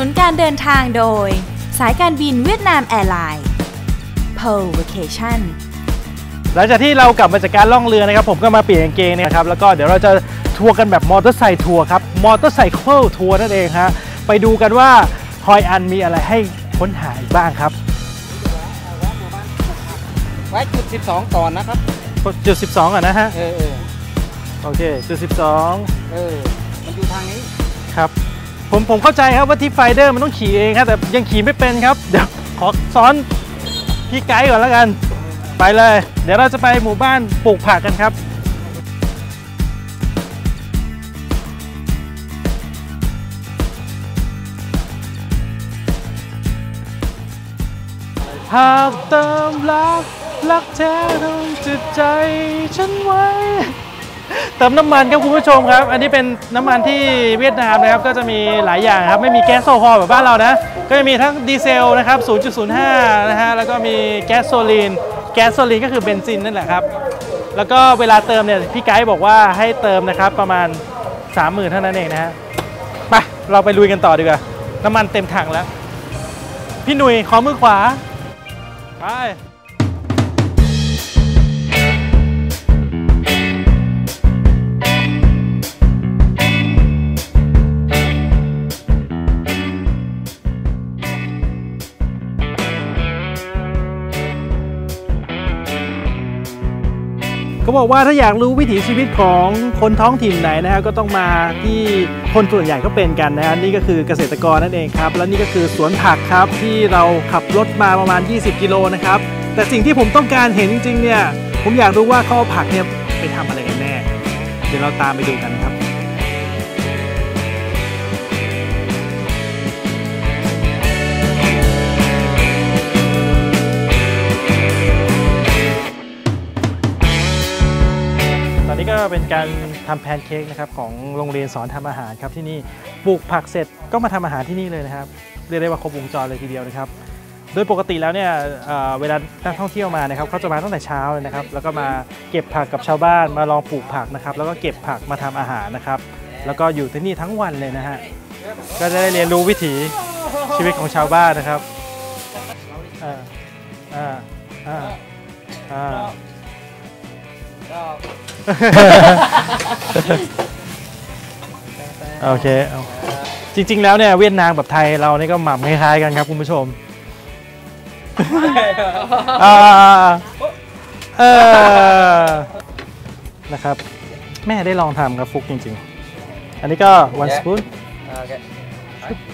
นุนการเดินทางโดย สายการบินเวียดนามแอร์ไลน์ Pearl Vacation หลังจากที่เรากลับมาจากการล่องเรือนะครับ ผมก็มาเปลี่ยนกางเกงเนะครับ แล้วก็เดี๋ยวเราจะทัวร์กันแบบมอเตอร์ไซค์ทัวร์ครับ มอเตอร์ไซค์ทัวร์นั่นเองฮะ ไปดูกันว่าฮอยอันมีอะไรให้ค้นหาอีกบ้างครับไว้จุด 12 ก่อนนะครับ จุด 12 ก่อนนะฮะ เออเออโอเค จุดเออ มันอยู่ทางนี้12ครับ ผมผมเข้าใจครับว่าที่ไฟเดอร์มันต้องขี่เองครับแต่ยังขี่ไม่เป็นครับ เดี๋ยวขอซ้อนพี่ไกด์ก่อนแล้วกัน ไปเลย เดี๋ยวเราจะไปหมู่บ้านปลูกผักกันครับหากเติมรัก รักแท้ต้องจิตใจฉันไว้ เติมน้ำมันครับคุณผู้ชมครับ อันนี้เป็นน้ำมันที่เวียดนามนะครับ ก็จะมีหลายอย่างครับ ไม่มีแก๊สโซฮอลแบบบ้านเรานะ ก็จะมีทั้งดีเซลนะครับ 0.05 นะฮะ แล้วก็มีแก๊สโซลีน แก๊สโซลีนก็คือเบนซินนั่นแหละครับ แล้วก็เวลาเติมเนี่ย พี่ไกด์บอกว่าให้เติมนะครับประมาณ 30,000 เท่านั้นเองนะฮะ ไป เราไปลุยกันต่อดีกว่า น้ำมันเต็มถังแล้ว พี่หนุ่ยขอมือขวา ไป เขาบอกว่าถ้าอยากรู้วิถีชีวิตของคนท้องถิ่นไหนนะฮะก็ต้องมาที่คนส่วนใหญ่ก็เป็นกันนะฮะนี่ก็คือเกษตรกรนั่นเองครับ แล้วนี่ก็คือสวนผักครับที่เราขับรถมาประมาณ 20 กิโลนะครับแต่สิ่งที่ผมต้องการเห็นจริงๆเนี่ยผมอยากรู้ว่าเขาเอาผักเนี่ยไปทำอะไรกันแน่ เดี๋ยวเราตามไปดูกันครับ นี้ก็เป็นการทำแพนเค้กนะครับของโรงเรียนสอนทำอาหารครับที่นี่ปลูกผักเสร็จก็มาทำอาหารที่นี่เลยนะครับเรียกได้ว่าครบวงจรเลยทีเดียวนะครับ โดยปกติแล้วเนี่ยเเวลานักท่องเที่ยวมานะครับเขาจะมาตั้งแต่เช้าเลยนะครับ แล้วก็มาเก็บผักกับชาวบ้านมาลองปลูกผักนะครับ แล้วก็เก็บผักมาทำอาหารนะครับ แล้วก็อยู่ที่นี่ทั้งวันเลยนะฮะก็จะได้เรียนรู้วิถีชีวิตของชาวบ้านนะครับอ่าอ่าอ่าอ่า ก็โอเคเอาจริง ๆ แล้วเนี่ยเวียดนามกับไทยเรานี่ก็หม่ำคล้ายๆกันครับคุณผู้ชมอ่าเออนะครับ แม่ได้ลองทำครับฟุกจริง ๆ อันนี้ก็ one spoon โอเค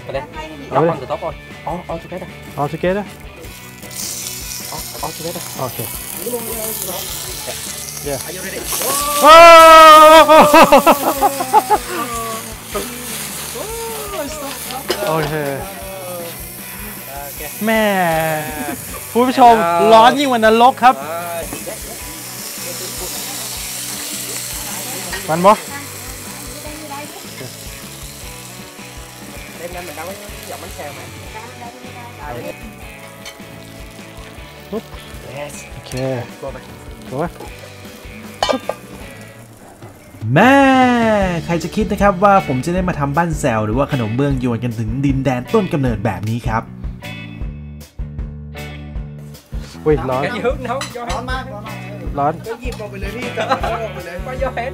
ไปเลยล็อกก่อน từ tóc rồi all all together all together all all together โอเค yeah are you ready โอเคแม่คุณผู้ชมร้อนยิ่งกว่านรกครับ มันบ่ đem lên mình đâu giọng bánh xèo mà ปุ๊บ yes โอเค go back ถูกปะ แม่ใครจะคิดนะครับว่าผมจะได้มาทำบ้านแซวหรือว่าขนมเบื้องยวนกันถึงดินแดนต้นกำเนิดแบบนี้ครับอุ้ยร้อน cái gì hướng nấu cho hết ร้อน cái gì vào bên đi cầm vào bên đây qua cho hết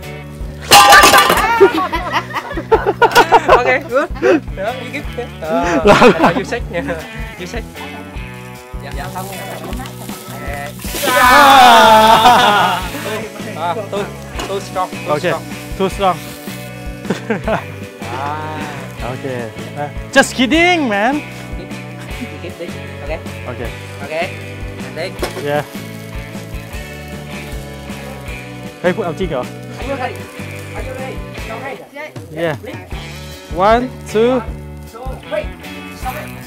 ok good đó you give it uh, Lắm. uh, you shake nha you shake dạ dạ xong à, tôi tôi strong tôi โอเค strong too strong à โอเค just kidding man you keep this ok โอ เค ok and then yeah เฮ้ยพูดเอาจริงเหรอ are you ready are you ready go ahead yeah one two so three stop it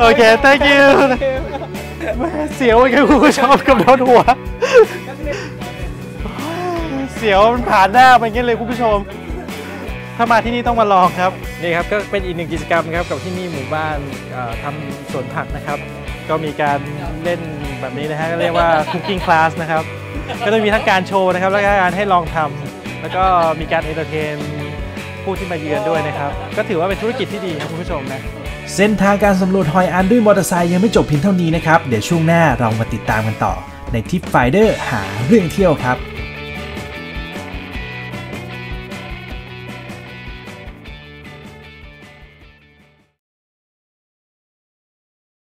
โอเค thank you แม่เสียวเหมือนกันคุณผู้ชมกับโดนหัว เสียวมันผ่านหน้าไปงี้เลยคุณผู้ชม ถ้ามาที่นี่ต้องมาลองครับ นี่ครับก็เป็นอีกหนึ่งกิจกรรมครับกับที่นี่หมู่บ้านเอ่อทำสวนผักนะครับ ก็มีการเล่นแบบนี้นะฮะก็เรียกว่า cooking class นะครับ ก็จะมีทั้งการโชว์นะครับ แล้วก็การให้ลองทำแล้วก็มีการเอนเตอร์เทนผู้ที่มาเยือนด้วยนะครับ ก็ถือว่าเป็นธุรกิจที่ดีครับคุณผู้ชมนะ เส้นทางการสำรวจหอยอันด้วยมอเตอร์ไซค์ยังไม่จบเพียงเท่านี้นะครับ เดี๋ยวช่วงหน้าเรามาติดตามกันต่อในทิปไฟเดอร์หาเรื่องเที่ยวครับ